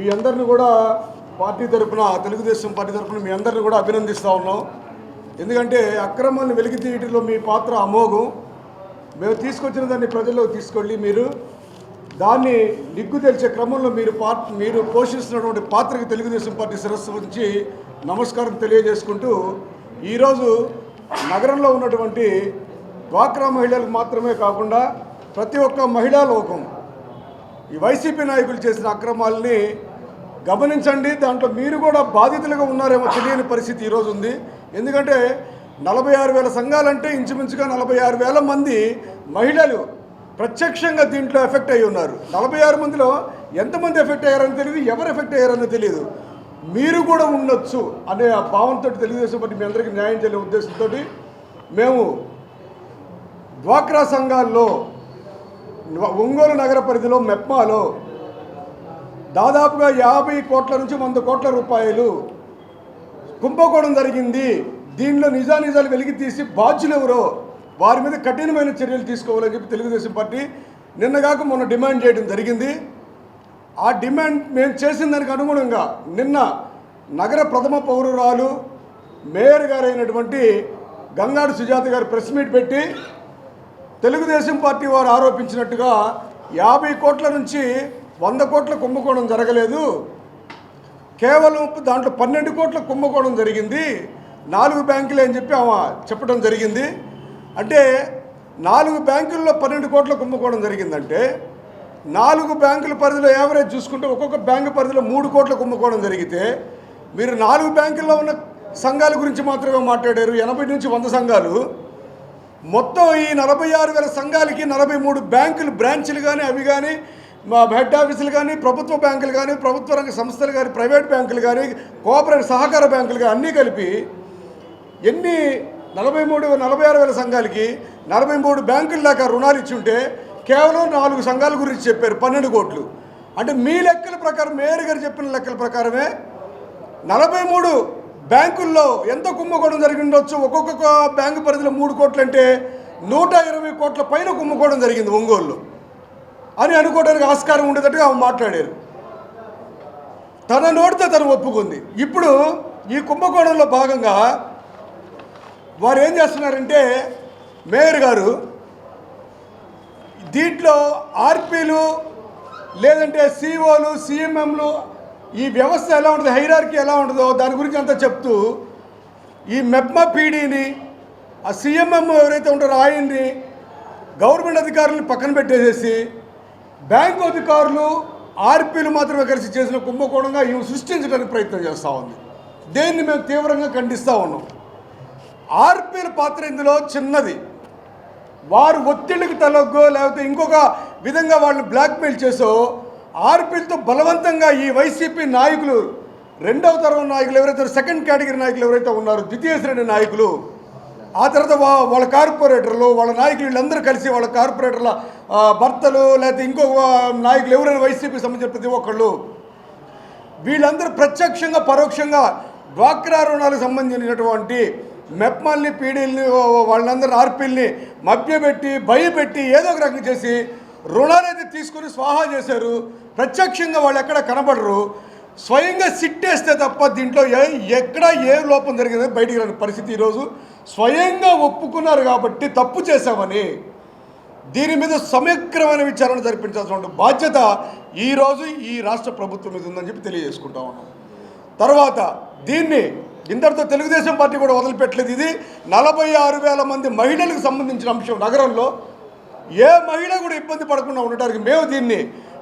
మీ అందరిని కూడా పార్టీ తరఫున తెలుగుదేశం పార్టీ తరఫున మీ అందరిని కూడా అభినందిస్తూ ఉన్నాం. ఎందుకంటే అక్రమాన్ని వెలికి తీయటంలో మీ పాత్ర అమోఘం. మేము తీసుకొచ్చిన దాన్ని ప్రజల్లోకి తీసుకెళ్ళి మీరు దాన్ని నిగ్గు తెలిసే క్రమంలో మీరు పార్ట్ మీరు పోషిస్తున్నటువంటి పాత్రకి తెలుగుదేశం పార్టీ శిరస్సు నుంచి నమస్కారం తెలియజేసుకుంటూ ఈరోజు నగరంలో ఉన్నటువంటి డ్వాక్రా మహిళలకు మాత్రమే కాకుండా ప్రతి ఒక్క మహిళా లోకం ఈ వైసీపీ నాయకులు చేసిన అక్రమాలని గమనించండి దాంట్లో మీరు కూడా బాధితులుగా ఉన్నారేమో తెలియని పరిస్థితి ఈరోజు ఉంది. ఎందుకంటే నలభై ఆరు వేల సంఘాలంటే ఇంచుమించుగా నలభై ఆరు వేల మంది మహిళలు ప్రత్యక్షంగా దీంట్లో ఎఫెక్ట్ అయి ఉన్నారు. నలభై ఆరు మందిలో ఎంతమంది ఎఫెక్ట్ అయ్యారని తెలియదు ఎవరు ఎఫెక్ట్ అయ్యారని తెలియదు. మీరు కూడా ఉండొచ్చు అనే ఆ భావంతో తెలుగుదేశం పార్టీ మీ అందరికీ న్యాయం చేయలే ఉద్దేశంతో మేము డ్వాక్రా సంఘాల్లో ఒంగోలు నగర పరిధిలో మెప్మాలో దాదాపుగా యాభై కోట్ల నుంచి వంద కోట్ల రూపాయలు కుంభకోణం జరిగింది. దీనిలో నిజానిజాలు వెలికి తీసి బాధ్యులు ఎవరో వారి మీద కఠినమైన చర్యలు తీసుకోవాలని చెప్పి తెలుగుదేశం పార్టీ నిన్నగాక మొన్న డిమాండ్ చేయడం జరిగింది. ఆ డిమాండ్ మేము చేసిన దానికి అనుగుణంగా నిన్న నగర ప్రథమ పౌరురాలు మేయర్ గారైనటువంటి గంగాడు సుజాత గారు ప్రెస్ మీట్ పెట్టి తెలుగుదేశం పార్టీ వారు ఆరోపించినట్టుగా యాభై కోట్ల నుంచి వంద కోట్ల కుంభకోణం జరగలేదు. కేవలం దాంట్లో పన్నెండు కోట్ల కుంభకోణం జరిగింది. నాలుగు బ్యాంకులే అని చెప్పి ఆమె చెప్పడం జరిగింది. అంటే నాలుగు బ్యాంకుల్లో పన్నెండు కోట్ల కుంభకోణం జరిగిందంటే నాలుగు బ్యాంకుల పరిధిలో యావరేజ్ చూసుకుంటే ఒక్కొక్క బ్యాంకు పరిధిలో మూడు కోట్ల కుంభకోణం జరిగితే మీరు నాలుగు బ్యాంకుల్లో ఉన్న సంఘాల గురించి మాత్రమే మాట్లాడారు. ఎనభై నుంచి వంద సంఘాలు. మొత్తం ఈ నలభై ఆరు వేల సంఘాలకి నలభై మూడు బ్యాంకులు బ్రాంచ్లు కానీ అవి కానీ మా హెడ్ ఆఫీసులు కానీ ప్రభుత్వ బ్యాంకులు కానీ ప్రభుత్వ రంగ సంస్థలు కానీ ప్రైవేట్ బ్యాంకులు కానీ కోఆపరేటివ్ సహకార బ్యాంకులు కానీ అన్నీ కలిపి ఎన్ని నలభై మూడు నలభై ఆరు వేల సంఘాలకి నలభై మూడు బ్యాంకుల దాకా రుణాలు ఇచ్చి ఉంటే కేవలం నాలుగు సంఘాల గురించి చెప్పారు పన్నెండు కోట్లు. అంటే మీ లెక్కల ప్రకారం మేయర్ గారు చెప్పిన లెక్కల ప్రకారమే నలభై మూడు బ్యాంకుల్లో ఎంత కుంభకోణం జరిగిండొచ్చు ఒక్కొక్క బ్యాంకు పరిధిలో మూడు కోట్లు అంటే నూట ఇరవై కోట్ల పైన కుంభకోణం జరిగింది ఒంగోలులో. అని అనుకోవడానికి ఆస్కారం ఉండేటట్టుగా ఆమె మాట్లాడారు. తన నోటితో తను ఒప్పుకుంది. ఇప్పుడు ఈ కుంభకోణంలో భాగంగా వారు ఏం చేస్తున్నారంటే మేయర్ గారు దీంట్లో ఆర్పీలు లేదంటే సిఓలు సిఎంఎంలు ఈ వ్యవస్థ ఎలా ఉంటుంది హైరార్కి ఎలా ఉంటుందో దాని గురించి అంతా చెప్తూ ఈ మెప్మా పీడీని ఆ సీఎంఎం ఎవరైతే ఉంటారో ఆయన్ని గవర్నమెంట్ అధికారులను పక్కన పెట్టేసేసి బ్యాంకు అధికారులు ఆర్పీలు మాత్రమే కలిసి చేసిన కుంభకోణంగా ఇవి సృష్టించడానికి ప్రయత్నం చేస్తూ ఉంది. దేన్ని మేము తీవ్రంగా ఖండిస్తూ ఉన్నాం. ఆర్పీల పాత్ర ఇందులో చిన్నది. వారు ఒత్తిడికి తలగ్గో లేకపోతే ఇంకొక విధంగా వాళ్ళని బ్లాక్మెయిల్ చేసో ఆర్పీలతో బలవంతంగా ఈ వైసీపీ నాయకులు రెండవ తరం నాయకులు ఎవరైతే సెకండ్ కేటగిరీ నాయకులు ఎవరైతే ఉన్నారో ద్వితీయ శ్రేణి నాయకులు ఆ తర్వాత వాళ్ళ కార్పొరేటర్లు వాళ్ళ నాయకులు వీళ్ళందరూ కలిసి వాళ్ళ కార్పొరేటర్ల భర్తలు లేకపోతే ఇంకో నాయకులు ఎవరైనా వైసీపీ సంబంధించిన ప్రతి ఒక్కళ్ళు వీళ్ళందరూ ప్రత్యక్షంగా పరోక్షంగా డ్వాక్రా రుణాలకు సంబంధించినటువంటి మెప్మల్ని పీడీల్ని వాళ్ళందరూ ఆర్పీల్ని మభ్యపెట్టి భయపెట్టి ఏదో ఒక రకంగా చేసి రుణాలు అయితే తీసుకుని స్వాహా చేశారు. ప్రత్యక్షంగా వాళ్ళు ఎక్కడ కనబడరు. స్వయంగా సిట్టేస్తే తప్ప దీంట్లో ఏ ఎక్కడ ఏ లోపం జరిగిందో బయటికి రాని పరిస్థితి ఈరోజు. స్వయంగా ఒప్పుకున్నారు కాబట్టి తప్పు చేశామని దీని మీద సమగ్రమైన విచారణ జరిపించాల్సిన బాధ్యత ఈరోజు ఈ రాష్ట్ర ప్రభుత్వం మీద ఉందని చెప్పి తెలియజేసుకుంటా ఉన్నాం. తర్వాత దీన్ని ఇంతటితో తెలుగుదేశం పార్టీ కూడా వదిలిపెట్టలేదు ఇది. నలభై ఆరు వేల మంది మహిళలకు సంబంధించిన అంశం నగరంలో. ఏ మహిళ కూడా ఇబ్బంది పడకుండా ఉండటానికి మేము దీన్ని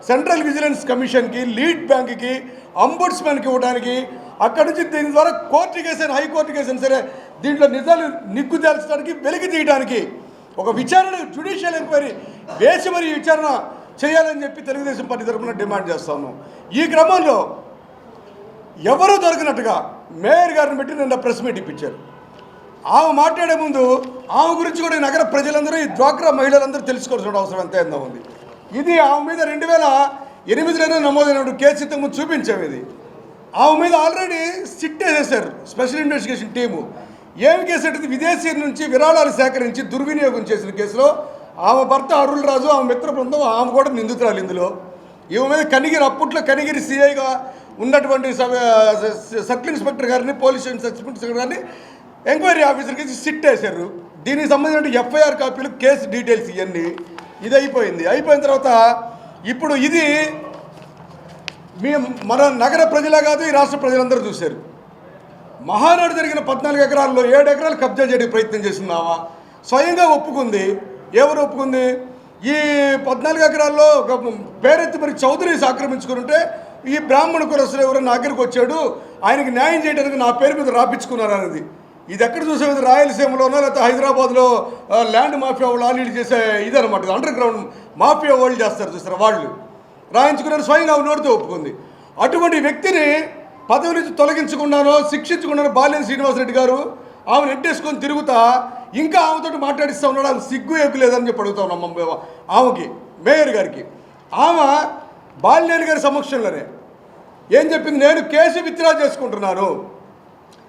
సెంట్రల్ విజిలెన్స్ కమిషన్కి లీడ్ బ్యాంక్కి అంబుడ్స్మెన్కి ఇవ్వడానికి అక్కడి నుంచి దీని ద్వారా కోర్టు కేసైనా హైకోర్టు కేసైనా సరే దీంట్లో నిజాలు నిగ్గు తేల్చడానికి వెలికి తీయడానికి ఒక విచారణ జ్యుడిషియల్ ఎంక్వైరీ వేసి మరి విచారణ చేయాలని చెప్పి తెలుగుదేశం పార్టీ తరఫున డిమాండ్ చేస్తాను ఈ క్రమంలో ఎవరు దొరికినట్టుగా మేయర్ గారిని పెట్టి నిన్న ప్రెస్ మీట్ ఇప్పించారు. ఆమె మాట్లాడే ముందు ఆమె గురించి కూడా నగర ప్రజలందరూ ఈ డ్వాక్రా మహిళలందరూ తెలుసుకోవాల్సిన అవసరం ఎంతైందో ఉంది. ఇది ఆమె మీద రెండు వేల ఎనిమిదిలోనే నమోదైన కేసు ఇంతకు చూపించాము ఇది. ఆమె మీద ఆల్రెడీ సిట్ వేసేశారు స్పెషల్ ఇన్వెస్టిగేషన్ టీము. ఏమి కేసు అంటే విదేశీ నుంచి విరాళాలు సేకరించి దుర్వినియోగం చేసిన కేసులో ఆమె భర్త అరుల్ రాజు ఆమె మిత్ర బృందం ఆమె కూడా నిందితురాలు ఇందులో. ఈమె మీద కనిగిరి అప్పట్లో కనిగిరి సిఐగా ఉన్నటువంటి సర్కిల్ ఇన్స్పెక్టర్ గారిని పోలీస్ స్టేషన్ సబ్ ఇన్స్పెక్టర్ గారిని ఎంక్వైరీ ఆఫీసర్కి సిట్ వేశారు. దీనికి సంబంధించిన ఎఫ్ఐఆర్ కాపీలు కేసు డీటెయిల్స్ ఇవన్నీ ఇది అయిపోయింది అయిపోయిన తర్వాత ఇప్పుడు ఇది మీ మన నగర ప్రజలే కాదు ఈ రాష్ట్ర ప్రజలందరూ చూశారు. మహానాడు జరిగిన పద్నాలుగు ఎకరాల్లో ఏడు ఎకరాలు కబ్జా చేయడానికి ప్రయత్నం చేస్తున్నావా? స్వయంగా ఒప్పుకుంది. ఎవరు ఒప్పుకుంది? ఈ పద్నాలుగు ఎకరాల్లో ఒక పేరెత్తి మరి చౌదరీస్ ఆక్రమించుకుని ఉంటే ఈ బ్రాహ్మణ కులస్తులు ఎవరైనా నా దగ్గరికి వచ్చాడు ఆయనకి న్యాయం చేయడానికి నా పేరు మీద రాపించుకున్నారు అనేది ఇది ఎక్కడ చూసేది రాయలసీమలోనో లేకపోతే హైదరాబాద్లో ల్యాండ్ మాఫియా వాళ్ళు ఆలీలు చేసే ఇదనమాట అండర్ గ్రౌండ్ మాఫియా వాళ్ళు చేస్తారు చూస్తారు వాళ్ళు? రాయించుకున్నారు స్వయంగా నోటితో ఒప్పుకుంది. అటువంటి వ్యక్తిని పదవి నుంచి తొలగించకుండానో శిక్షించకుండానో బాల్యం శ్రీనివాసరెడ్డి గారు ఆమెను ఎట్టేసుకొని తిరుగుతా ఇంకా ఆమెతో మాట్లాడిస్తూ ఉన్నాడు? ఆమె సిగ్గు ఎగ్గు లేదని చెప్పి అడుగుతా ఉన్నాం ఆమెకి మేయర్ గారికి. ఆమె బాలినేని గారి సమక్షంలోనే. ఏం చెప్పింది? నేను కేసు విత్డ్రా చేసుకుంటున్నాను.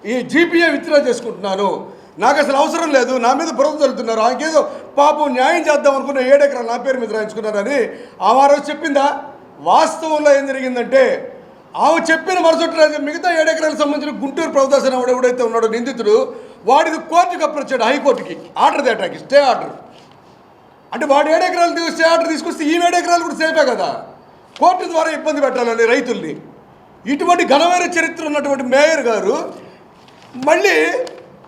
ఈ జీపీఏ విత్డ్రా చేసుకుంటున్నాను. నాకు అసలు అవసరం లేదు. నా మీద బురద చల్లుతున్నారు ఆమెకేదో పాపం న్యాయం చేద్దాం అనుకున్న ఏడెకరాలు నా పేరు మీద రాయించుకున్నారని ఆమె రోజు చెప్పిందా? వాస్తవంలో ఏం జరిగిందంటే ఆమె చెప్పిన మరుసటి రోజు మిగతా ఏడెకరాలకు సంబంధించిన గుంటూరు ప్రభుదాసన్ వాడు ఎవడైతే ఉన్నాడో నిందితుడు వాడిది కోర్టుకి అప్రోచాడు హైకోర్టుకి. ఆర్డర్ తేటాకి స్టే ఆర్డర్ అంటే వాడు ఏడెకరాలు తీ- స్టే ఆర్డర్ తీసుకొస్తే ఈ ఏడెకరాలు కూడా సేఫే కదా? కోర్టు ద్వారా ఇబ్బంది పెట్టాలని రైతుల్ని. ఇటువంటి ఘనమైన చరిత్ర ఉన్నటువంటి మేయర్ గారు మళ్ళీ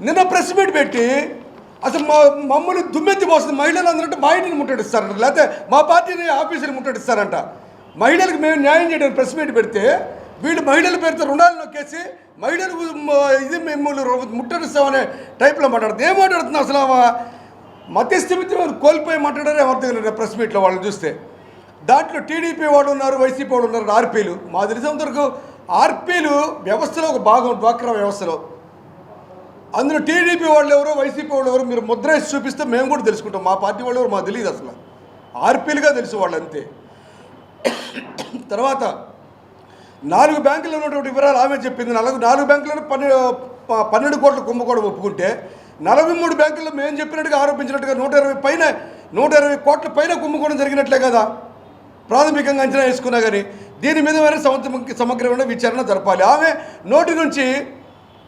నిన్న ప్రెస్ మీట్ పెట్టి అసలు మా మమ్మల్ని దుమ్మెత్తి పోస్తుంది. మహిళలు అందరంటే మా ఇంటిని ముట్టడిస్తారంట లేకపోతే మా పార్టీని ఆఫీసుని ముట్టడిస్తారంట. మహిళలకు మేము న్యాయం చేయడానికి ప్రెస్ మీట్ పెడితే వీళ్ళు మహిళల పేరుతో రుణాలు నొక్కేసి మహిళలు ఇది మిమ్మల్ని ముట్టడిస్తామనే టైప్లో మాట్లాడుతుంది. ఏం మాట్లాడుతుంది అసలు ఆమె? మధ్యస్థిమితి కోల్పోయి మాట్లాడారు ఎవరి ప్రెస్ మీట్లో వాళ్ళని చూస్తే. దాంట్లో టీడీపీ వాళ్ళు ఉన్నారు వైసీపీ వాళ్ళు ఉన్నారు ఆర్పీలు మా తెలిసినంత వరకు ఆర్పీలు వ్యవస్థలో ఒక భాగం డ్వాక్రా వ్యవస్థలో. అందులో టీడీపీ వాళ్ళు ఎవరు వైసీపీ వాళ్ళు ఎవరు మీరు ముద్ర వేసి చూపిస్తే మేము కూడా తెలుసుకుంటాం. మా పార్టీ వాళ్ళు ఎవరు మాకు తెలియదు అసలు. ఆర్పీలుగా తెలుసు వాళ్ళు అంతే. తర్వాత నాలుగు బ్యాంకుల్లో ఉన్నటువంటి వివరాలు ఆమె చెప్పింది. నాలుగు నాలుగు బ్యాంకులను పన్నె పన్నెండు కోట్ల కుంభకోణం ఒప్పుకుంటే నలభై మూడు బ్యాంకుల్లో మేము చెప్పినట్టుగా ఆరోపించినట్టుగా నూట ఇరవై పైన నూట ఇరవై కోట్ల పైన కుంభకోణం జరిగినట్లే కదా. ప్రాథమికంగా అంచనా వేసుకున్నా కానీ దీని మీద మరి సమగ్రమైన విచారణ జరపాలి. ఆమె నోటి నుంచి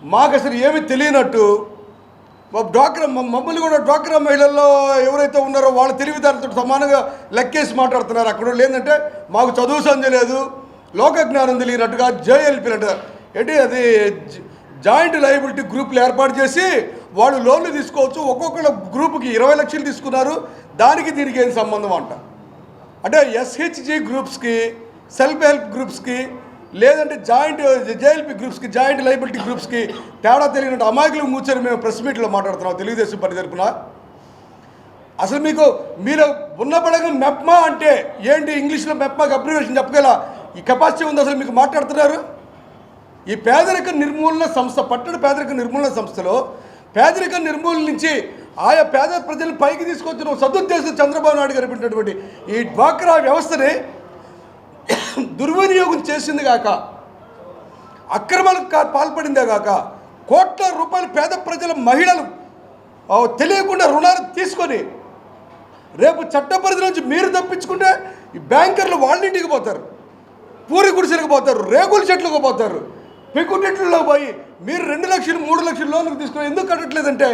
మాకు అసలు ఏమి తెలియనట్టు మా డ్వాక్రా మ- మమ్మల్ని కూడా డ్వాక్రా మహిళల్లో ఎవరైతే ఉన్నారో వాళ్ళ తెలివితేటతో సమానంగా లెక్కేసి మాట్లాడుతున్నారు. అక్కడ లేదంటే ఏంటంటే మాకు చదువు సంధ్య లేదు లోక జ్ఞానం తెలియనట్టుగా జేఎల్పీ ఏంటి అది జాయింట్ లయబిలిటీ గ్రూపులు ఏర్పాటు చేసి వాళ్ళు లోన్లు తీసుకోవచ్చు. ఒక్కొక్కళ్ళ గ్రూపుకి ఇరవై లక్షలు తీసుకున్నారు. దానికి దీనికి ఏం సంబంధం అంట? అంటే ఎస్హెచ్జి గ్రూప్స్కి సెల్ఫ్ హెల్ప్ గ్రూప్స్కి లేదంటే జాయింట్ జేఎల్పీ గ్రూప్స్కి జాయింట్ లైబిలిటీ గ్రూప్స్కి తేడా తెలియనట్టు అమాయకులు కూర్చొని మేము ప్రెస్ మీట్లో మాట్లాడుతున్నాం తెలుగుదేశం పార్టీ తరపున. అసలు మీకు మీరు ఉన్న పడగ మెప్మా అంటే ఏంటి? ఇంగ్లీష్లో మెప్మాకి అబ్రివేషన్ చెప్పగల ఈ కెపాసిటీ ఉంది అసలు మీకు మాట్లాడుతున్నారు? ఈ పేదరిక నిర్మూలన సంస్థ పట్టణ పేదరిక నిర్మూలన సంస్థలో పేదరిక నిర్మూలన నుంచి ఆయా పేద ప్రజలను పైకి తీసుకొచ్చిన సదుద్దేశం చంద్రబాబు నాయుడు గారు పెట్టినటువంటి ఈ డ్వాక్రా వ్యవస్థని దుర్వినియోగం చేసింది కాక అక్రమాలకు పాల్పడిందే కాక కోట్ల రూపాయలు పేద ప్రజల మహిళలు తెలియకుండా రుణాలు తీసుకొని రేపు చట్ట పరిధి నుంచి మీరు తప్పించుకుంటే ఈ బ్యాంకర్లు వాళ్ళ ఇంటికి పోతారు పూరి గుడిసెలకు పోతారు రేగుల చెట్లకు పోతారు పెక్కుటెట్లలో పోయి మీరు రెండు లక్షలు మూడు లక్షలు లోన్లకు తీసుకుని ఎందుకు కట్టట్లేదంటే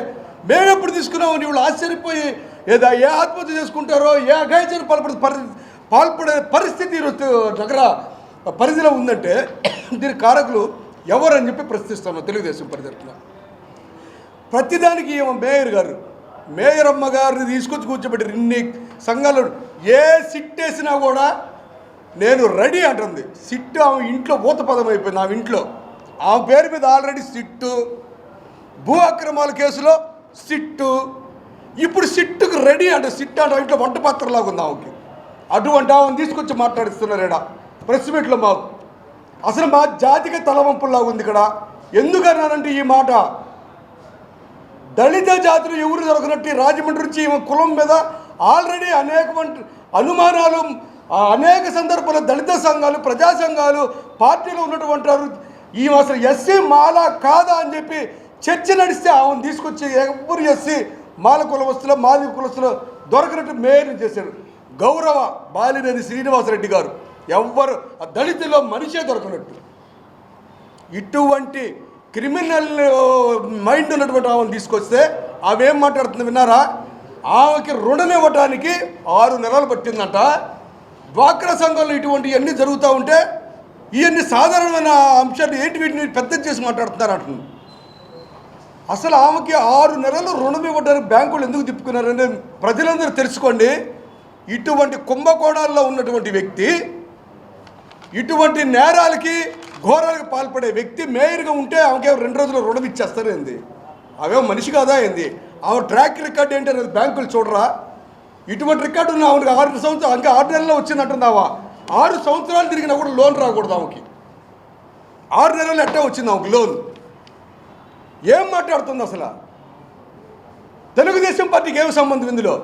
మేము ఎప్పుడు తీసుకున్నామని వాళ్ళు ఆశ్చర్యపోయి ఏదో ఏ ఆత్మహత్య చేసుకుంటారో ఏ అఘాయిత్యం పాల్పడే పరిస్థితి పాల్పడే పరిస్థితి ఈరోజు నగర పరిధిలో ఉందంటే దీని కారకులు ఎవరని చెప్పి ప్రశ్నిస్తున్నాం తెలుగుదేశం పరిధిలో. ప్రతిదానికి ఏమో మేయర్ గారు మేయర్ అమ్మ గారిని తీసుకొచ్చి కూర్చోబెట్టారు ఇన్ని సంఘాలు ఏ సిట్ వేసినా కూడా నేను రెడీ అంటుంది. సిట్ ఆమె ఇంట్లో భూతపదం అయిపోయింది ఆమె ఇంట్లో. ఆమె పేరు మీద ఆల్రెడీ సిట్టు. భూ అక్రమాల కేసులో సిట్టు. ఇప్పుడు సిట్టుకు రెడీ అంటే సిట్ అంటే ఇంట్లో వంట పాత్రలాగా ఉంది ఆమెకి. అటువంటి ఆమెను తీసుకొచ్చి మాట్లాడిస్తున్నారు ప్రెస్ మీట్లో మాకు. అసలు మా జాతిక తలవంపుల్లా ఉంది ఇక్కడ. ఎందుకన్నానంటే ఈ మాట? దళిత జాతులు ఎవరు దొరకనట్టు రాజమండ్రి నుంచి ఈమె కులం మీద ఆల్రెడీ అనేక అనుమానాలు అనేక సందర్భాల్లో దళిత సంఘాలు ప్రజా సంఘాలు పార్టీలో ఉన్నటువంటి వారు ఈమె అసలు ఎస్సీ మాల కాదా అని చెప్పి చర్చ నడిస్తే ఆమెను తీసుకొచ్చి ఎవరు ఎస్సీ మాల కులవస్తులో మాది కులస్తులో దొరకనట్టు మేయర్ని చేశారు. గౌరవ బాలినేని శ్రీనివాసరెడ్డి గారు ఎవ్వరు దళితుల్లో మనిషే దొరకనట్టు. ఇటువంటి క్రిమినల్ మైండ్ ఉన్నటువంటి ఆమెను తీసుకొస్తే ఆమెం మాట్లాడుతుంది విన్నారా? ఆమెకి రుణం ఇవ్వటానికి ఆరు నెలలు పట్టిందంట. డ్వాక్రా సంఘంలో ఇటువంటివన్నీ జరుగుతూ ఉంటే ఇవన్నీ సాధారణమైన అంశాలు ఏంటి వీటిని పెద్ద చేసి మాట్లాడుతున్నారు అంటున్నాను అసలు ఆమెకి ఆరు నెలలు రుణం ఇవ్వడానికి బ్యాంకులు ఎందుకు తిప్పుకున్నారని ప్రజలందరూ తెలుసుకోండి. ఇటువంటి కుంభకోణాల్లో ఉన్నటువంటి వ్యక్తి ఇటువంటి నేరాలకి ఘోరాలకు పాల్పడే వ్యక్తి మేయర్గా ఉంటే ఆమెకే రెండు రోజులు రుణం ఇచ్చేస్తారేంది అవేమో అవే మనిషి కాదా ఏంది? ఆమె ట్రాక్ రికార్డ్ ఏంటి అనేది బ్యాంకులు చూడరా? ఇటువంటి రికార్డు ఉన్న ఆమెకి ఆరు సంవత్సరాలు ఇంకా ఆరు నెలల్లో వచ్చిందంటున్నావా? ఆరు సంవత్సరాలు తిరిగినా కూడా లోన్ రాకూడదు ఆమెకి. ఆరు నెలలు ఎట్టా వచ్చింది ఆమెకి లోన్? ఏం మాట్లాడుతుంది అసలు? తెలుగుదేశం పార్టీకి ఏమి సంబంధం ఇందులో?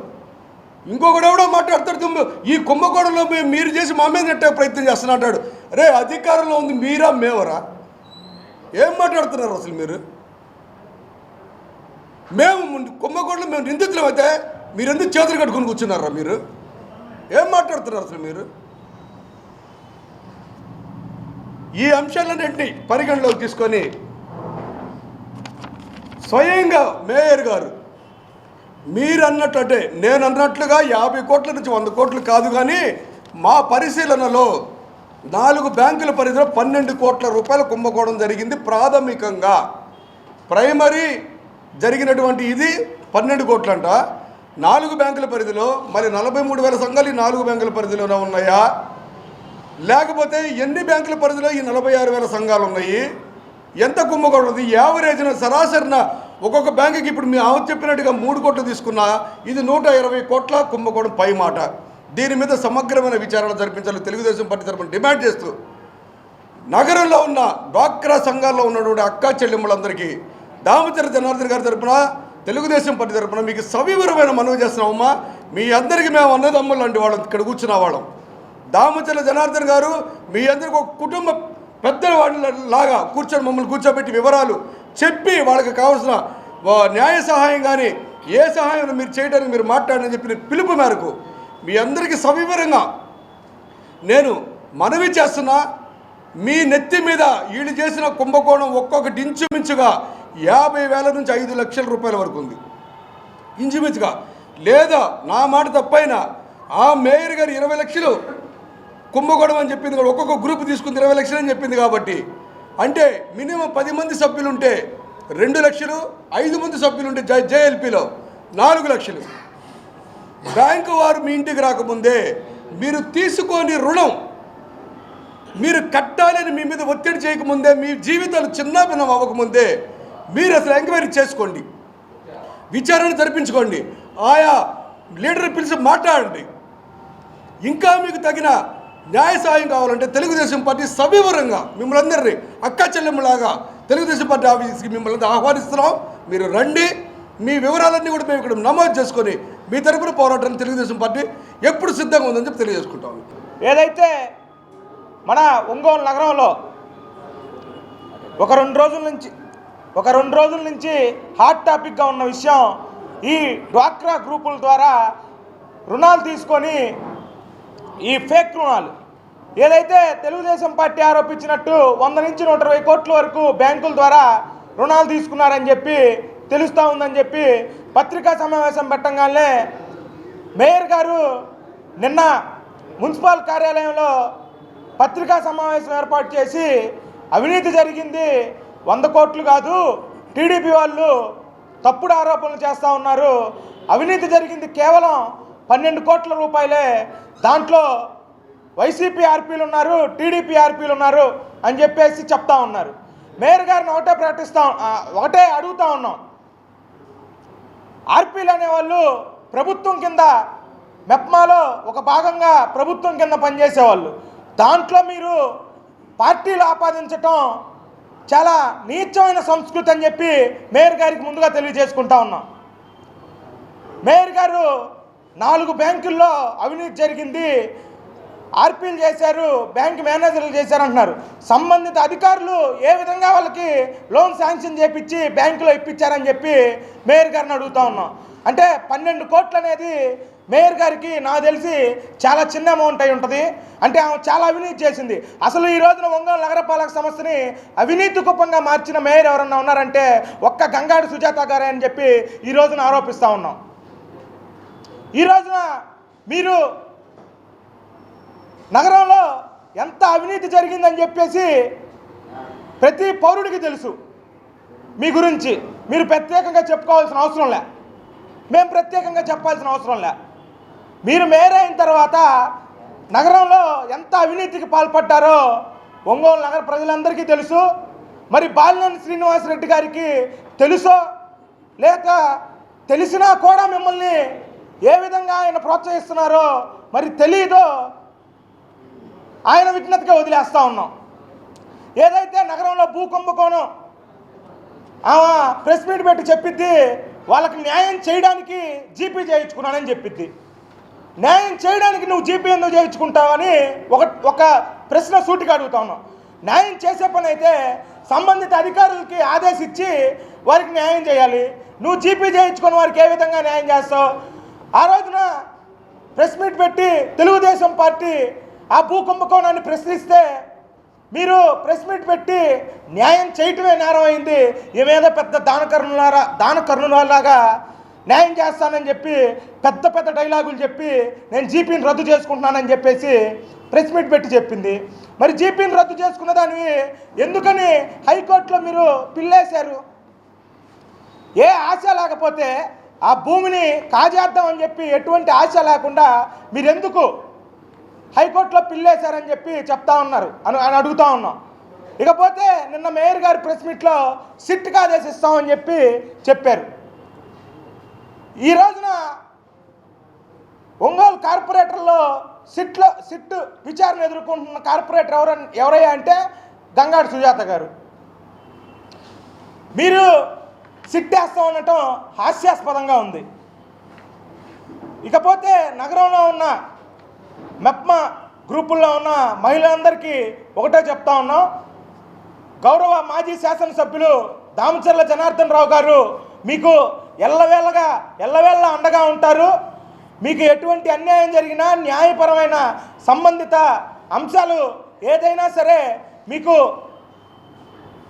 ఇంకొకడు ఎవడో మాట్లాడతాడు తుమ్ము- ఈ కుంభకోణంలో మీరు చేసి మా మీద నెట్టే ప్రయత్నం చేస్తున్నా అంటాడు. రే అధికారంలో ఉంది మీరా మేవరా? ఏం మాట్లాడుతున్నారు అసలు మీరు? మేము ముందు కుంభకోణంలో మేము నిందితులం అయితే మీరు ఎందుకు చేతులు కట్టుకుని కూర్చున్నారా మీరు? ఏం మాట్లాడుతున్నారు అసలు మీరు? ఈ అంశాలన్నింటినీ పరిగణలోకి తీసుకొని స్వయంగా మేయర్ గారు మీరు అన్నట్టు అంటే నేను అన్నట్లుగా యాభై కోట్ల నుంచి వంద కోట్లు కాదు కానీ మా పరిశీలనలో నాలుగు బ్యాంకుల పరిధిలో పన్నెండు కోట్ల రూపాయల కుంభకోణం జరిగింది ప్రాథమికంగా. ప్రైమరీ జరిగినటువంటి ఇది పన్నెండు కోట్లంట. నాలుగు బ్యాంకుల పరిధిలో మరి నలభై మూడు వేల సంఘాలు ఈ నాలుగు బ్యాంకుల పరిధిలోనే ఉన్నాయా? లేకపోతే ఎన్ని బ్యాంకుల పరిధిలో ఈ నలభై ఆరు వేల సంఘాలు ఉన్నాయి? ఎంత కుంభకోణం ఉంది? యావరేజ్న సరాసరిన ఒక్కొక్క బ్యాంకుకి ఇప్పుడు మీ ఆమె చెప్పినట్టుగా మూడు కోట్లు తీసుకున్నా ఇది నూట ఇరవై కోట్ల కుంభకోణం పై మాట. దీని మీద సమగ్రమైన విచారణ జరిపించాలి తెలుగుదేశం పార్టీ తరఫున డిమాండ్ చేస్తూ నగరంలో ఉన్న డ్వాక్రా సంఘాల్లో ఉన్నటువంటి అక్కా చెల్లెమ్మలందరికీ దామచర జనార్దన్ గారి తరపున తెలుగుదేశం పార్టీ తరపున మీకు సవివరమైన మనవి చేస్తున్నామమ్మా. మీ అందరికీ మేము అన్నదమ్ములు లాంటి వాళ్ళం ఇక్కడ కూర్చున్న వాళ్ళం. దామచల జనార్దన్ గారు మీ అందరికి ఒక కుటుంబ పెద్దల వాళ్ళ లాగా కూర్చొని మమ్మల్ని కూర్చోబెట్టి వివరాలు చెప్పి వాళ్ళకి కావాల్సిన వా- న్యాయ సహాయం కానీ ఏ సహాయం మీరు చేయడానికి మీరు మాట్లాడని చెప్పిన పిలుపు మేరకు మీ అందరికీ సవివరంగా నేను మనవి చేస్తున్నా మీ నెత్తి మీద వీళ్ళు చేసిన కుంభకోణం ఒక్కొక్కటి ఇంచుమించుగా యాభై వేల నుంచి ఐదు లక్షల రూపాయల వరకు ఉంది. ఇంచుమించుగా. లేదా నా మాట తప్పైనా ఆ మేయర్ గారు ఇరవై లక్షలు కుంభకోణం అని చెప్పింది ఒక్కొక్క గ్రూప్ తీసుకుంది ఇరవై లక్షలు అని చెప్పింది కాబట్టి అంటే మినిమం పది మంది సభ్యులుంటే రెండు లక్షలు ఐదు మంది సభ్యులు ఉంటే జై నాలుగు లక్షలు. బ్యాంకు వారు మీ ఇంటికి రాకముందే మీరు తీసుకొని రుణం మీరు కట్టాలని మీ మీద ఒత్తిడి చేయకముందే మీ జీవితాలు చిన్నాభిన్నం అవ్వకముందే మీరు అసలు ఎంక్వైరీ చేసుకోండి. విచారణ జరిపించుకోండి. ఆయా లీడర్ పిలిచి మాట్లాడండి. ఇంకా మీకు తగిన న్యాయ సాయం కావాలంటే తెలుగుదేశం పార్టీ సవివరంగా మిమ్మల్ని అందరినీ అక్క చెల్లెమ్మలాగా తెలుగుదేశం పార్టీ ఆఫీస్కి మిమ్మల్ని ఆహ్వానిస్తున్నాం. మీరు రండి. మీ వివరాలన్నీ కూడా మేము ఇక్కడ నమోదు చేసుకొని మీ తరపున పోరాటానికి తెలుగుదేశం పార్టీ ఎప్పుడు సిద్ధంగా ఉందని చెప్పి తెలియజేసుకుంటాం. ఏదైతే మన ఒంగోలు నగరంలో ఒక రెండు రోజుల నుంచి ఒక రెండు రోజుల నుంచి హాట్ టాపిక్గా ఉన్న విషయం ఈ డ్వాక్రా గ్రూపుల ద్వారా రుణాలు తీసుకొని ఈ ఫేక్ రుణాలు. ఏదైతే తెలుగుదేశం పార్టీ ఆరోపించినట్టు వంద నుంచి నూట ఇరవై కోట్ల వరకు బ్యాంకుల ద్వారా రుణాలు తీసుకున్నారని చెప్పి తెలుస్తూ ఉందని చెప్పి పత్రికా సమావేశం పెట్టంగానే మేయర్ గారు నిన్న మున్సిపల్ కార్యాలయంలో పత్రికా సమావేశం ఏర్పాటు చేసి అవినీతి జరిగింది వంద కోట్లు కాదు టీడీపీ వాళ్ళు తప్పుడు ఆరోపణలు చేస్తూ ఉన్నారు. అవినీతి జరిగింది కేవలం పన్నెండు కోట్ల రూపాయలే దాంట్లో వైసీపీ ఆర్పీలు ఉన్నారు టీడీపీ ఆర్పీలు ఉన్నారు అని చెప్పేసి చెప్తా ఉన్నారు. మేయర్ గారిని ఒకటే ప్రకటిస్తాం ఒకటే అడుగుతా ఉన్నాం. ఆర్పీలు అనేవాళ్ళు ప్రభుత్వం కింద మెప్మాలో ఒక భాగంగా ప్రభుత్వం కింద పనిచేసేవాళ్ళు. దాంట్లో మీరు పార్టీలు ఆపాదించటం చాలా నీచమైన సంస్కృతి అని చెప్పి మేయర్ గారికి ముందుగా తెలియజేసుకుంటా ఉన్నాం. మేయర్ గారు నాలుగు బ్యాంకుల్లో అవినీతి జరిగింది. ఆర్పీలు చేశారు బ్యాంక్ మేనేజర్లు చేశారు అంటున్నారు సంబంధిత అధికారులు ఏ విధంగా వాళ్ళకి లోన్ శాంక్షన్ చేపించి బ్యాంకులో ఇప్పించారని చెప్పి మేయర్ గారిని అడుగుతా ఉన్నాం. అంటే పన్నెండు కోట్లు అనేది మేయర్ గారికి నాకు తెలిసి చాలా చిన్న అమౌంట్ అయి ఉంటుంది. అంటే ఆమె చాలా అవినీతి చేసింది. అసలు ఈ రోజున ఒంగోలు నగరపాలక సంస్థని అవినీతి కుప్పంగా మార్చిన మేయర్ ఎవరన్నా ఉన్నారంటే ఒక్క గంగాడి సుజాత గారే అని చెప్పి ఈ రోజున ఆరోపిస్తూ ఉన్నాం. ఈ రోజున మీరు నగరంలో ఎంత అవినీతి జరిగిందని చెప్పేసి ప్రతి పౌరుడికి తెలుసు. మీ గురించి మీరు ప్రత్యేకంగా చెప్పుకోవాల్సిన అవసరం లే. మేము ప్రత్యేకంగా చెప్పాల్సిన అవసరం లే. మీరు మేయర్ అయిన తర్వాత నగరంలో ఎంత అవినీతికి పాల్పడ్డారో ఒంగోలు నగర ప్రజలందరికీ తెలుసు. మరి బాలినేని శ్రీనివాసరెడ్డి గారికి తెలుసో లేక తెలిసినా కూడా మిమ్మల్ని ఏ విధంగా ఆయన ప్రోత్సహిస్తున్నారో మరి తెలియదో ఆయన విజ్ఞతగా వదిలేస్తూ ఉన్నాం. ఏదైతే నగరంలో భూకుంభకోణం ఆమె ప్రెస్ మీట్ పెట్టి చెప్పిద్ది వాళ్ళకి న్యాయం చేయడానికి జీపీ చేయించుకున్నానని చెప్పిద్ది. న్యాయం చేయడానికి నువ్వు జీపీ ఎందుకు చేయించుకుంటావని ఒక ఒక ప్రశ్న సూటిగా అడుగుతా ఉన్నావు న్యాయం చేసే పని అయితే సంబంధిత అధికారులకి ఆదేశించి వారికి న్యాయం చేయాలి. నువ్వు జీపీ చేయించుకున్న వారికి ఏ విధంగా న్యాయం చేస్తావు? ఆ రోజున ప్రెస్ మీట్ పెట్టి తెలుగుదేశం పార్టీ ఆ భూ కుంభకోణాన్ని ప్రశ్నిస్తే మీరు ప్రెస్ మీట్ పెట్టి న్యాయం చేయటమే నేరం అయింది ఏమేదో పెద్ద దానకర్ణులారా దానకర్ణులాగా న్యాయం చేస్తానని చెప్పి పెద్ద పెద్ద డైలాగులు చెప్పి నేను జీపీని రద్దు చేసుకుంటున్నానని చెప్పేసి ప్రెస్ మీట్ పెట్టి చెప్పింది. మరి జీపీని రద్దు చేసుకున్న దానివి ఎందుకని హైకోర్టులో మీరు పిల్లేశారు? ఏ ఆశ లేకపోతే ఆ భూమిని కాజేద్దామని చెప్పి ఎటువంటి ఆశ లేకుండా మీరెందుకు హైకోర్టులో పిల్లేశారని చెప్పి చెప్తా ఉన్నారు. అని అని అడుగుతా ఉన్నాం. ఇకపోతే నిన్న మేయర్ గారు ప్రెస్ మీట్లో సిట్గా ఆదేశిస్తామని చెప్పి చెప్పారు. ఈ రోజున ఒంగోలు కార్పొరేటర్లో సిట్లో సిట్ విచారణ ఎదుర్కొంటున్న కార్పొరేటర్ ఎవర ఎవరయ్యా అంటే గంగాడు సుజాత గారు. మీరు సిట్ ఉండటం అనటం హాస్యాస్పదంగా ఉంది. ఇకపోతే నగరంలో ఉన్న మెప్మ గ్రూపుల్లో ఉన్న మహిళలందరికీ ఒకటే చెప్తా ఉన్నాం. గౌరవ మాజీ శాసనసభ్యులు దామచర్ల జనార్దన్ రావు గారు మీకు ఎల్లవేళగా ఎల్లవేళ అండగా ఉంటారు. మీకు ఎటువంటి అన్యాయం జరిగినా న్యాయపరమైన సంబంధిత అంశాలు ఏదైనా సరే మీకు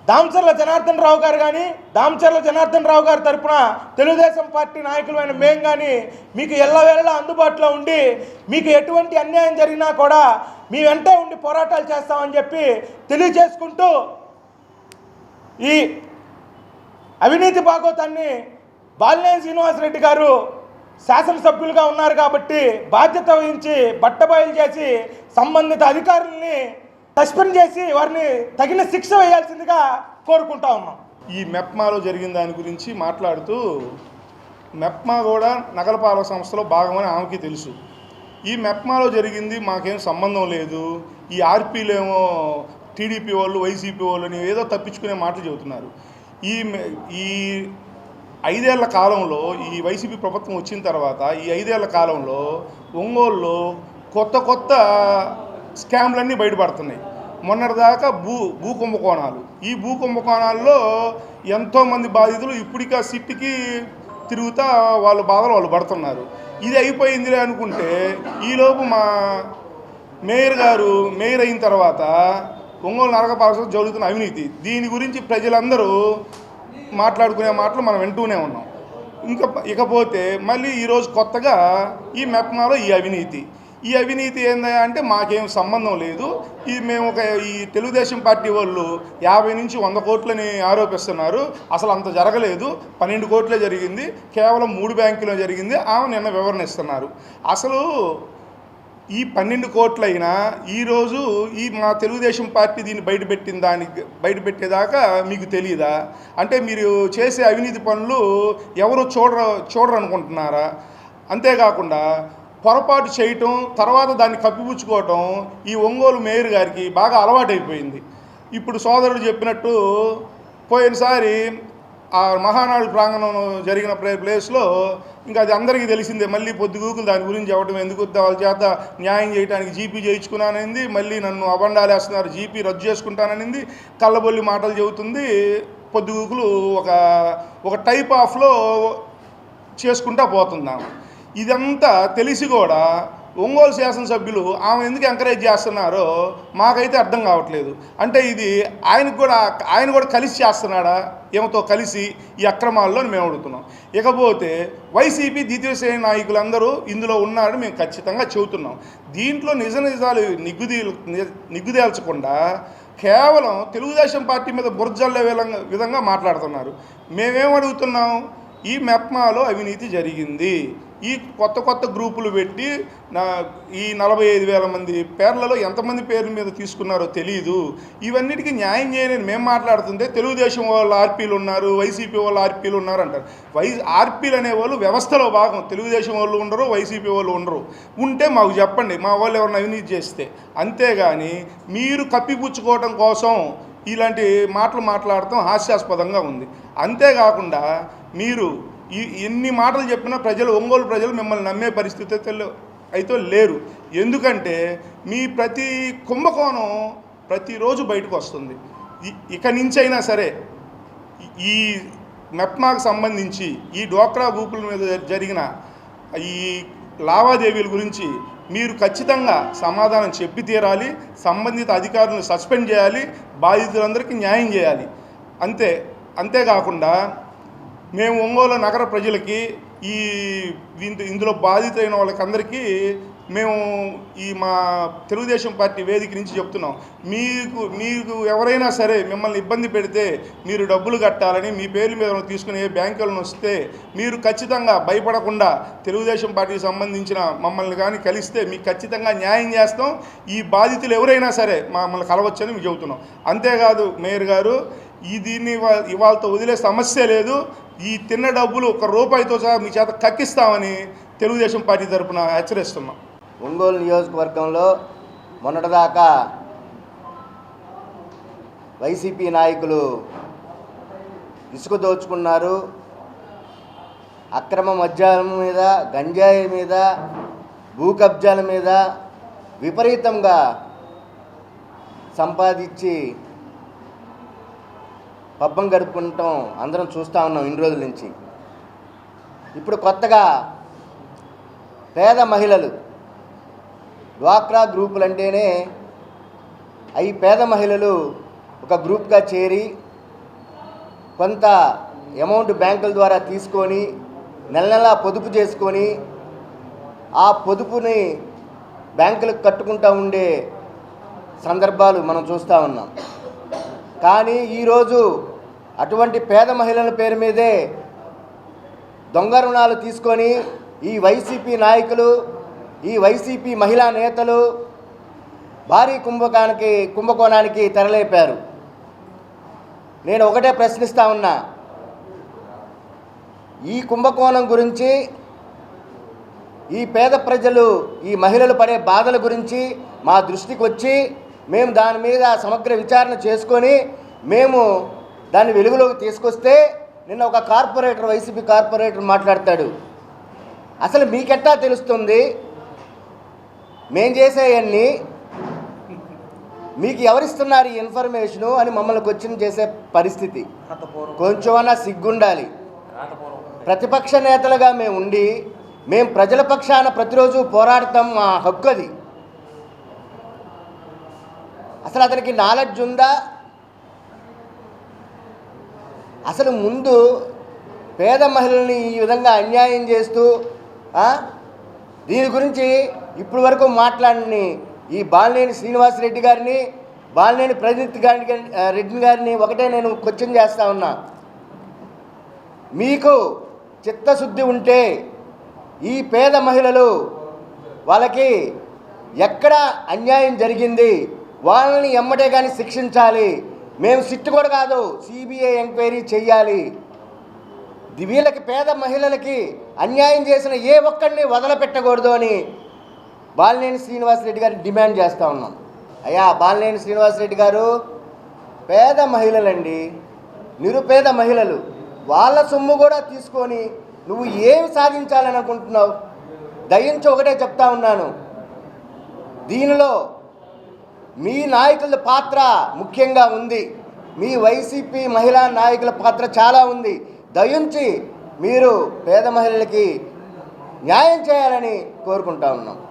దామచర్ల జనార్దన్ రావు గారు కానీ దామచర్ల జనార్దన్ రావు గారి తరపున తెలుగుదేశం పార్టీ నాయకులైన మేము కానీ మీకు ఎల్లవేళలా అందుబాటులో ఉండి మీకు ఎటువంటి అన్యాయం జరిగినా కూడా మీ వెంటే ఉండి పోరాటాలు చేస్తామని చెప్పి తెలియజేసుకుంటూ ఈ అవినీతి భాగోతాన్ని బాలినేని శ్రీనివాసరెడ్డి గారు శాసనసభ్యులుగా ఉన్నారు కాబట్టి బాధ్యత వహించి బట్టబయలు చేసి సంబంధిత అధికారుల్ని సస్పెండ్ చేసి వారిని తగిన శిక్ష వేయాల్సిందిగా కోరుకుంటా ఉన్నాం. ఈ మెప్మాలో జరిగిన దాని గురించి మాట్లాడుతూ మెప్మా కూడా నగరపాలక సంస్థలో భాగమని ఆమెకి తెలుసు. ఈ మెప్మాలో జరిగింది మాకేం సంబంధం లేదు. ఈ ఆర్పీలేమో టీడీపీ వాళ్ళు వైసీపీ వాళ్ళు అని ఏదో తప్పించుకునే మాటలు చెబుతున్నారు. ఈ ఈ ఐదేళ్ళ కాలంలో ఈ వైసీపీ ప్రభుత్వం వచ్చిన తర్వాత ఈ ఐదేళ్ళ కాలంలో ఒంగోలులో కొత్త కొత్త స్కామ్లన్నీ బయటపడుతున్నాయి. మొన్నటిదాకా భూ భూ కుంభకోణాలు ఈ భూ కుంభకోణాల్లో ఎంతోమంది బాధితులు ఇప్పటికీ ఆ సిట్టికి తిరుగుతా వాళ్ళ బాధలు వాళ్ళు పడుతున్నారు. ఇది అయిపోయిందిలే అనుకుంటే ఈలోపు మా మేయర్ గారు మేయర్ అయిన తర్వాత ఒంగోలు నరకపాలసలో జరుగుతున్న అవినీతి. దీని గురించి ప్రజలందరూ మాట్లాడుకునే మాటలు మనం వింటూనే ఉన్నాం. ఇంకా ఇకపోతే మళ్ళీ ఈరోజు కొత్తగా ఈ మెప్మాలో ఈ అవినీతి. ఈ అవినీతి ఏందా అంటే మాకేం సంబంధం లేదు. ఈ మేము ఒక ఈ తెలుగుదేశం పార్టీ వాళ్ళు యాభై నుంచి వంద కోట్లని ఆరోపిస్తున్నారు. అసలు అంత జరగలేదు. పన్నెండు కోట్లే జరిగింది. కేవలం మూడు బ్యాంకులో జరిగింది. ఆమె నిన్న వివరణ ఇస్తున్నారు. అసలు ఈ పన్నెండు కోట్లైనా ఈరోజు ఈ మా తెలుగుదేశం పార్టీ దీన్ని బయటపెట్టిన దానికి బయటపెట్టేదాకా మీకు తెలియదా అంటే మీరు చేసే అవినీతి పనులు ఎవరు చూడర చూడరు అనుకుంటున్నారా అంతేకాకుండా పొరపాటు చేయటం తర్వాత దాన్ని కప్పిపుచ్చుకోవటం ఈ ఒంగోలు మేయర్ గారికి బాగా అలవాటైపోయింది. ఇప్పుడు సోదరుడు చెప్పినట్టు పోయినసారి ఆ మహానాడు ప్రాంగణం జరిగిన ప్లేస్లో ఇంకా అది అందరికీ తెలిసిందే మళ్ళీ పొద్దుగూకులు దాని గురించి చెప్పడం ఎందుకు వాళ్ళ చేత న్యాయం చేయడానికి జీపీ చేయించుకున్నాననింది మళ్ళీ నన్ను అబండాలు వేస్తున్నారు జీపీ రద్దు చేసుకుంటాననింది కళ్ళబొల్లి మాటలు చెబుతుంది పొద్దుగూకులు ఒక ఒక టైప్ ఆఫ్లో చేసుకుంటా పోతున్నాము ఇదంతా తెలిసి కూడా ఒంగోలు శాసనసభ్యులు ఆమె ఎందుకు ఎంకరేజ్ చేస్తున్నారో మాకైతే అర్థం కావట్లేదు. అంటే ఇది ఆయనకు కూడా ఆయన కూడా కలిసి చేస్తున్నాడా? ఏమతో కలిసి ఈ అక్రమాల్లో మేము అడుగుతున్నాం. ఇకపోతే వైసీపీ ద్వితీయశ్రేణి నాయకులందరూ ఇందులో ఉన్నారని మేము ఖచ్చితంగా చెబుతున్నాం. దీంట్లో నిజ నిజాలు నిగ్గుదీ నిగ్గుదేల్చకుండా కేవలం తెలుగుదేశం పార్టీ మీద బుర్జల్లే విధంగా విధంగా మాట్లాడుతున్నారు. మేమేం అడుగుతున్నాం? ఈ మెప్మాలో అవినీతి జరిగింది. ఈ కొత్త కొత్త గ్రూపులు పెట్టి నా ఈ నలభై ఐదు వేల మంది పేర్లలో ఎంతమంది పేర్ల మీద తీసుకున్నారో తెలియదు ఇవన్నిటికీ న్యాయం చేయలేని మేము మాట్లాడుతుంటే తెలుగుదేశం వాళ్ళు ఆర్పీలు ఉన్నారు వైసీపీ వాళ్ళు ఆర్పీలు ఉన్నారు అంటారు. వై ఆర్పీలు అనేవాళ్ళు వ్యవస్థలో భాగం. తెలుగుదేశం వాళ్ళు ఉండరు వైసీపీ వాళ్ళు ఉండరు. ఉంటే మాకు చెప్పండి మా వాళ్ళు ఎవరిని అవినీతి చేస్తే. అంతేగాని మీరు కప్పిపుచ్చుకోవడం కోసం ఇలాంటి మాటలు మాట్లాడటం హాస్యాస్పదంగా ఉంది. అంతేకాకుండా మీరు ఎన్ని మాటలు చెప్పినా ప్రజలు ఒంగోలు ప్రజలు మిమ్మల్ని నమ్మే పరిస్థితి అయితే అయితే లేరు. ఎందుకంటే మీ ప్రతి కుంభకోణం ప్రతిరోజు బయటకు వస్తుంది. ఇక నుంచి అయినా సరే ఈ- ఈ మెప్మాకు సంబంధించి ఈ డోక్రా గ్రూపుల మీద జరిగిన ఈ లావాదేవీల గురించి మీరు ఖచ్చితంగా సమాధానం చెప్పి తీరాలి సంబంధిత అధికారులను సస్పెండ్ చేయాలి బాధితులందరికీ న్యాయం చేయాలి. అంతే అంతేకాకుండా మేము ఒంగోలు నగర ప్రజలకి ఈ దీంతో ఇందులో బాధితులైన వాళ్ళకందరికీ మేము ఈ మా తెలుగుదేశం పార్టీ వేదిక నుంచి చెప్తున్నాం. మీకు మీకు ఎవరైనా సరే మిమ్మల్ని ఇబ్బంది పెడితే మీరు డబ్బులు కట్టాలని మీ పేర్ల మీద తీసుకుని ఏ బ్యాంకులను వస్తే మీరు ఖచ్చితంగా భయపడకుండా తెలుగుదేశం పార్టీకి సంబంధించిన మమ్మల్ని కానీ కలిస్తే మీకు ఖచ్చితంగా న్యాయం చేస్తాం. ఈ బాధితులు ఎవరైనా సరే మమ్మల్ని కలవచ్చని మేము చెబుతున్నాం. అంతేకాదు మేయర్ గారు ఈ దీన్ని ఇవాళతో వదిలే సమస్య లేదు. ఈ తిన్న డబ్బులు ఒక రూపాయితో సహా మీ చేత కక్కిస్తామని తెలుగుదేశం పార్టీ తరపున హెచ్చరిస్తున్నాం. ఒంగోలు నియోజకవర్గంలో మొన్నటిదాకా వైసీపీ నాయకులు ఇసుక దోచుకున్నారు అక్రమ మద్యాల మీద గంజాయి మీద భూ కబ్జాల మీద విపరీతంగా సంపాదించి పబ్బం గడుపుకుంటాం అందరం చూస్తూ ఉన్నాం ఇన్ని రోజుల నుంచి. ఇప్పుడు కొత్తగా పేద మహిళలు డ్వాక్రా గ్రూపులు అంటేనే అవి పేద మహిళలు ఒక గ్రూప్గా చేరి కొంత అమౌంట్ బ్యాంకుల ద్వారా తీసుకొని నెల నెలా పొదుపు చేసుకొని ఆ పొదుపుని బ్యాంకులకు కట్టుకుంటూ ఉండే సందర్భాలు మనం చూస్తూ ఉన్నాం. కానీ ఈరోజు అటువంటి పేద మహిళల పేరు మీదే దొంగ రుణాలు తీసుకొని ఈ వైసీపీ నాయకులు ఈ వైసీపీ మహిళా నేతలు భారీ కుంభకానికి కుంభకోణానికి తెరలేపారు. నేను ఒకటే ప్రశ్నిస్తా ఉన్నా. ఈ కుంభకోణం గురించి ఈ పేద ప్రజలు ఈ మహిళలు పడే బాధల గురించి మా దృష్టికి వచ్చి మేము దాని మీద సమగ్ర విచారణ చేసుకొని మేము దాన్ని వెలుగులోకి తీసుకొస్తే నిన్న ఒక కార్పొరేటర్ వైసీపీ కార్పొరేటర్ మాట్లాడతాడు. అసలు మీకెట్టా తెలుస్తుంది? మేం చేసేవన్నీ మీకు ఎవరిస్తున్నారు ఈ ఇన్ఫర్మేషను అని మమ్మల్ని క్వశ్చన్ చేసే పరిస్థితి. కొంచెమన్నా సిగ్గుండాలి. ప్రతిపక్ష నేతలుగా మేము ఉండి మేము ప్రజల పక్షాన ప్రతిరోజు పోరాడతాం మా హక్కు అది అసలు అతనికి నాలెడ్జ్ ఉందా? అసలు ముందు పేద మహిళల్ని ఈ విధంగా అన్యాయం చేస్తూ దీని గురించి ఇప్పటి వరకు మాట్లాడిని ఈ బాలినేని శ్రీనివాసరెడ్డి గారిని బాలినేని ప్రజిత్ గారి రెడ్డి గారిని ఒకటే నేను క్వశ్చన్ చేస్తా ఉన్నా. మీకు చిత్తశుద్ధి ఉంటే ఈ పేద మహిళలు వాళ్ళకి ఎక్కడ అన్యాయం జరిగింది? వాళ్ళని ఎమ్మటే కానీ శిక్షించాలి. మేము సిట్టు కూడా కాదు సిబిఐ ఎంక్వైరీ చేయాలి వీళ్ళకి పేద మహిళలకి అన్యాయం చేసిన ఏ ఒక్కడిని వదలపెట్టకూడదు అని బాలినేని శ్రీనివాసరెడ్డి గారిని డిమాండ్ చేస్తూ ఉన్నాం. అయ్యా బాలినేని శ్రీనివాసరెడ్డి గారు పేద మహిళలండి. నిరుపేద మహిళలు. వాళ్ళ సొమ్ము కూడా తీసుకొని నువ్వు ఏమి సాధించాలని అనుకుంటున్నావు దయించి ఒకటే చెప్తా ఉన్నాను. దీనిలో మీ నాయకుల పాత్ర ముఖ్యంగా ఉంది. మీ వైసీపీ మహిళా నాయకుల పాత్ర చాలా ఉంది. దయించి మీరు పేద మహిళలకి న్యాయం చేయాలని కోరుకుంటా ఉన్నాం.